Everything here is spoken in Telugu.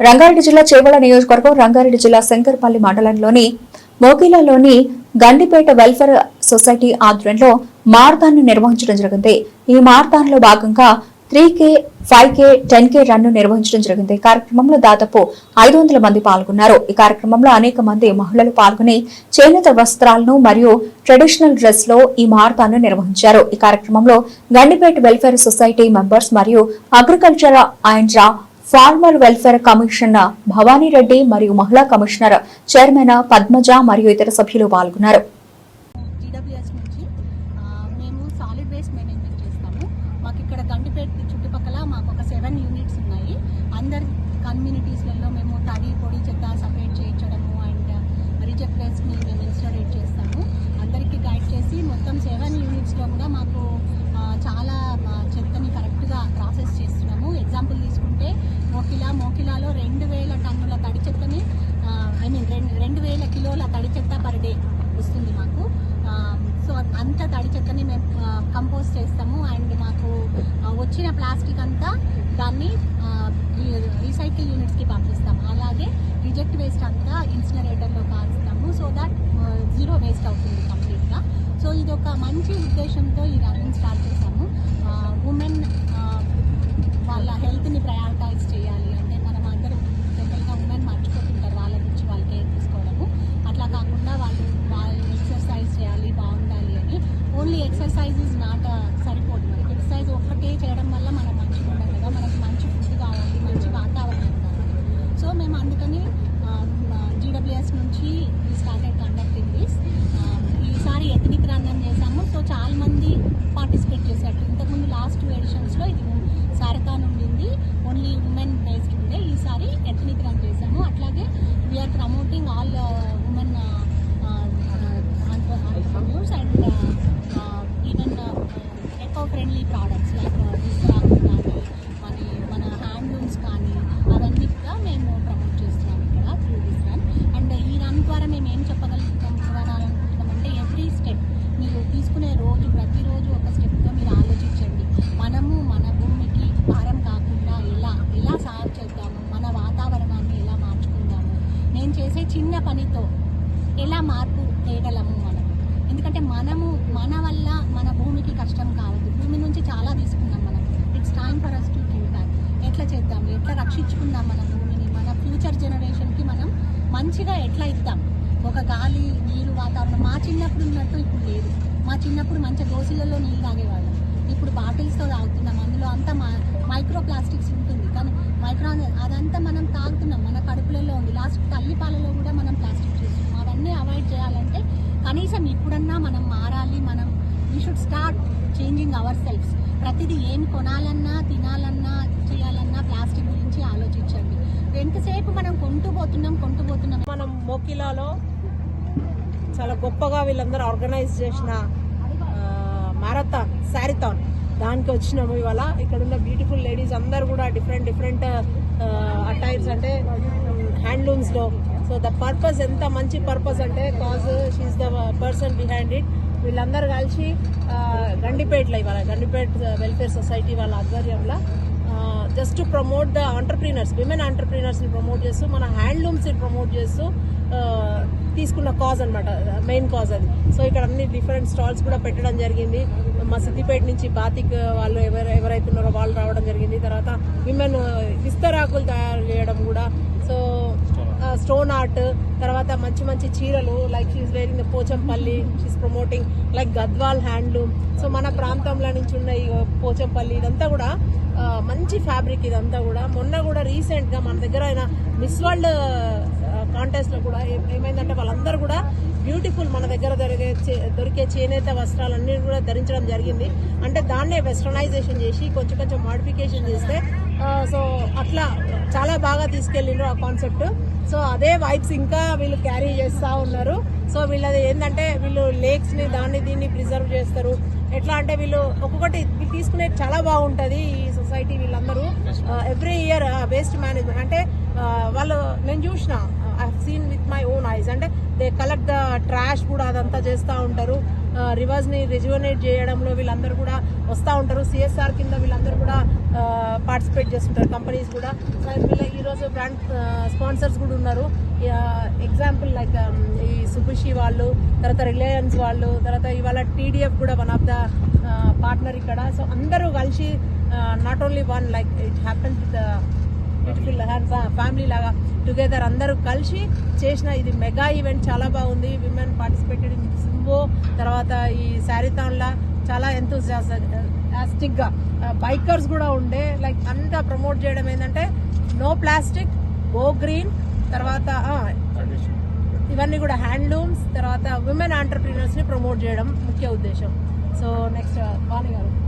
రంగారెడ్డి జిల్లా చేవల నియోజకవర్గం రంగారెడ్డి జిల్లా శంకర్పల్లి మండలంలోని మోకిలాలోని గండిపేట వెల్ఫేర్ సొసైటీ ఆధ్వర్యంలో మారథాన్ నిర్వహించడం జరిగింది. ఈ మారథాన్లో భాగంగా three K five K ten K run నిర్వహించడం జరిగింది. ఈ కార్యక్రమంలో దాదాపు ఐదు వందల మంది పాల్గొన్నారు. ఈ కార్యక్రమంలో అనేక మంది మహిళలు పాల్గొని చేనేత వస్త్రాలను మరియు ట్రెడిషనల్ డ్రెస్లో ఈ మారథాన్ నిర్వహించారు. ఈ కార్యక్రమంలో గండిపేట వెల్ఫేర్ సొసైటీ మెంబర్స్ మరియు agriculture and farmer welfare commissioner Bhavani Reddy మరియు మహిళా కమిషనర్ చైర్మన్ పద్మజ మరియు ఇతర సభ్యులు పాల్గొన్నారు. జీడబ్ల్యూఎస్ నుంచి మేము సాలిడ్ వేస్ట్ మేనేజ్మెంట్ చేస్తాము. మాకు ఇక్కడ గండిపేట చుట్టుపక్కల మాకు ఒక సెవెన్ యూనిట్స్ ఉన్నాయి. అందరి కమ్యూనిటీస్లలో మేము తడి పొడి చెత్త సపరేట్ చేయించడము అండ్ రిజెక్ట్ వేస్ట్ని మేము ఇన్స్టాలేట్ చేస్తాము. అందరికీ గైడ్ చేసి మొత్తం సెవెన్ యూనిట్స్లో కూడా మాకు చాలా ఆ, చెత్తని కరెక్ట్గా ప్రాసెస్ చేస్తున్నాము ఎగ్జాంపుల్ తీసుకుంటే మోకిలా మోకిలాలో రెండు వేల టన్నుల తడి చెత్తని ఐ మీన్ రెండు రెండు వేల కిలోల తడి చెత్త పర్ డే వస్తుంది మాకు. సో అంత తడి చెత్తని మేము కంపోజ్ చేస్తాము. అండ్ మాకు వచ్చిన ప్లాస్టిక్ అంతా దాన్ని రీసైకిల్ యూనిట్స్కి పంపిస్తాము. అలాగే రిజెక్ట్ వేస్ట్ అంతా ఇన్సినరేటర్లో కాలుస్తాము. సో దట్ జీరో వేస్ట్ అవుతుంది కంప్లీట్గా. సో ఇది ఒక మంచి ఉద్దేశంతో ఈ రన్నింగ్ స్టార్ట్ చేశాము ఉమెన్ వాళ్ళ హెల్త్ని ప్రయారిటైజ్ చేయాలి అంటే మనం అందరం జనరల్గా ఉమెన్ మర్చిపోతుంటారు వాళ్ళ గురించి వాళ్ళు కేర్ తీసుకోవడము అట్లా కాకుండా వాళ్ళు వాళ్ళు ఎక్సర్సైజ్ చేయాలి బాగుండాలి అని ఓన్లీ ఎక్సర్సైజ్ ఇస్ నాట్ సరిపోదు. మనకి ఎక్సర్సైజ్ ఒక్కటే చేయడం వల్ల మనం మంచిగా ఉండదు కదా. మనకి మంచి ఫుడ్ కావాలి మంచి వాతావరణం కావాలి. సో మేము అందుకని జీడబ్ల్యూఎస్ నుంచి స్టార్టెడ్ కండక్టింగ్ దిస్ ఈసారి ఎథనిక్ రన్ చేశాము. సో చాలా మంది పార్టిసిపేట్ చేశారు. ఇంతకుముందు లాస్ట్ టూ ఎడిషన్స్లో ఇది సారథాన్ ఉండింది ఓన్లీ ఉమెన్ బేస్డ్ ఉండే. ఈసారి ఎథనిక్ రన్ చేశాము. అట్లాగే we're promoting all women and eco friendly products like విశ్రాంతి కానీ మన మన హ్యాండ్లూమ్స్ కానీ అవన్నీ కూడా మేము ప్రమోట్ చేస్తున్నాం ఇక్కడ త్రూ దిస్ రన్ అండ్ ఈ రన్ ద్వారా మేము ఏం చెప్పగలుగుతాం చెప్పాలనుకుంటున్నాం అంటే ఎవ్రీ స్టెప్ మీరు తీసుకునే రోజు ప్రతిరోజు ఒక స్టెప్గా మీరు ఆలోచించండి మనము మన భూమికి భారం కాకుండా ఎలా ఎలా సాగు చేద్దాము మన వాతావరణాన్ని ఎలా మార్చుకుందాము చిన్న పనితో ఎలా మార్పు తేగలము మనం? ఎందుకంటే మనము మన వల్ల మన భూమికి కష్టం కావద్దు. భూమి నుంచి చాలా తీసుకున్నాం మనం. It's time for us to give back ఎట్లా చేద్దాం? ఎట్లా రక్షించుకుందాం మన భూమిని? మన ఫ్యూచర్ జనరేషన్కి మనం మంచిగా ఎట్లా ఇద్దాం? ఒక గాలి నీరు వాతావరణం. మా చిన్నప్పుడు ఉన్నట్టు ఇప్పుడు లేదు. మా చిన్నప్పుడు మంచి దోశలలో నీళ్ళు తాగేవాళ్ళం. ఇప్పుడు బాటిల్స్తో తాగుతున్నాం. అందులో అంతా మా మైక్రో ప్లాస్టిక్స్ ఉంటుంది. కానీ మైక్రో అదంతా మనం తాగుతున్నాం. మన కడుపులలో ఉంది. లాస్ట్ తల్లిపాలలో కూడా మనం ప్లాస్టిక్ చూస్తున్నాం చేయాలంటే కనీసం ఇప్పుడన్నా మనం మారాలి మనం we should start changing our selfs ప్రతిదీ ఏం కొనాలన్నా తినాలన్నా చేయాలన్నా ప్లాస్టిక్ గురించి ఆలోచించండి. ఎంతసేపు మనం కొంటూ పోతున్నాం కొంటూ పోతున్నాం. మనం మోకిలాలో చాలా గొప్పగా వీళ్ళందరూ ఆర్గనైజ్ చేసిన మారథాన్ శారీథాన్ దానికి వచ్చినాము ఇవాళ. ఇక్కడ ఉన్న బ్యూటిఫుల్ లేడీస్ అందరు కూడా డిఫరెంట్ డిఫరెంట్ అటైర్స్ అంటే హ్యాండ్లూమ్స్లో సో ద పర్పస్ ఎంత మంచి పర్పస్ అంటే cause she's the person behind it వీళ్ళందరూ కలిసి గండిపేటలో ఇవాళ గండిపేట వెల్ఫేర్ సొసైటీ వాళ్ళ ఆధ్వర్యంలో just promote the entrepreneurs women ఆంటర్ప్రీనర్స్ని promote చేస్తూ మన హ్యాండ్లూమ్స్ని ప్రమోట్ చేస్తూ తీసుకున్న కాజ్ అనమాట మెయిన్ కాజ్ అది. సో ఇక్కడ అన్ని డిఫరెంట్ స్టాల్స్ కూడా పెట్టడం జరిగింది. మా సిద్దిపేట నుంచి బాతిక్ వాళ్ళు ఎవరు ఎవరైతే ఉన్నారో వాళ్ళు రావడం జరిగింది. తర్వాత విమెన్ విస్తరాకులు తయారు చేయడం కూడా. సో స్టోన్ ఆర్ట్ తర్వాత మంచి మంచి చీరలు like she's wearing the Pochampally she's promoting like Gadwal handloom so మన ప్రాంతంలో నుంచి ఉన్న ఈ పోచంపల్లి ఇదంతా కూడా మంచి ఫ్యాబ్రిక్ ఇదంతా కూడా. మొన్న కూడా రీసెంట్గా మన దగ్గర ఆయన మిస్ వరల్డ్ కాంటెస్ట్లో కూడా ఏమైందంటే వాళ్ళందరూ కూడా బ్యూటిఫుల్ మన దగ్గర దొరికే చే- దొరికే చేనేత వస్త్రాలన్నీ కూడా ధరించడం జరిగింది. అంటే దాన్నే వెస్టర్నైజేషన్ చేసి కొంచెం కొంచెం మాడిఫికేషన్ చేస్తే సో అట్లా చాలా బాగా తీసుకెళ్ళిండ్రు ఆ కాన్సెప్ట్ సో అదే వైబ్స్ ఇంకా వీళ్ళు క్యారీ చేస్తూ ఉన్నారు. సో వీళ్ళది ఏంటంటే వీళ్ళు లేక్స్ని దాన్ని దీన్ని ప్రిజర్వ్ చేస్తారు. ఎట్లా అంటే వీళ్ళు ఒక్కొక్కటి తీసుకునే చాలా బాగుంటుంది ఈ సొసైటీ వీళ్ళందరూ. ఎవ్రీ ఇయర్ వేస్ట్ మేనేజ్మెంట్ అంటే వాళ్ళు నేను చూసిన scene with my own eyes అంటే దే కలెక్ట్ ద ట్రాష్ కూడా అదంతా చేస్తూ ఉంటారు. రివర్స్ని రిజ్యువనేట్ చేయడంలో వీళ్ళందరూ కూడా వస్తూ ఉంటారు. సిఎస్ఆర్ కింద వీళ్ళందరూ కూడా పార్టిసిపేట్ చేస్తుంటారు కంపెనీస్ కూడా. వీళ్ళ ఈరోజు బ్రాండ్ స్పాన్సర్స్ కూడా ఉన్నారు. ఎగ్జాంపుల్ లైక్ um, ఈ సుభుషి వాళ్ళు తర్వాత రిలయన్స్ వాళ్ళు తర్వాత ఇవాళ టీడీఎఫ్ కూడా వన్ ఆఫ్ ద పార్ట్నర్ ఇక్కడ. సో అందరూ కలిసి not only one like it happen with beautiful family లాగా టుగెదర్ అందరూ కలిసి చేసిన ఇది మెగా ఈవెంట్ చాలా బాగుంది. విమెన్ పార్టిసిపేటెడ్ ఇన్ సింబో తర్వాత ఈ శారీథాన్లా చాలా ఎంతో ప్లాస్టిక్గా బైకర్స్ కూడా ఉండే. లైక్ అంతా ప్రమోట్ చేయడం ఏంటంటే నో ప్లాస్టిక్ గో గ్రీన్ తర్వాత ఇవన్నీ కూడా హ్యాండ్లూమ్స్ తర్వాత విమెన్ ఆంటర్ప్రీనర్స్ని ప్రమోట్ చేయడం ముఖ్య ఉద్దేశం. సో నెక్స్ట్ వాణి గారు.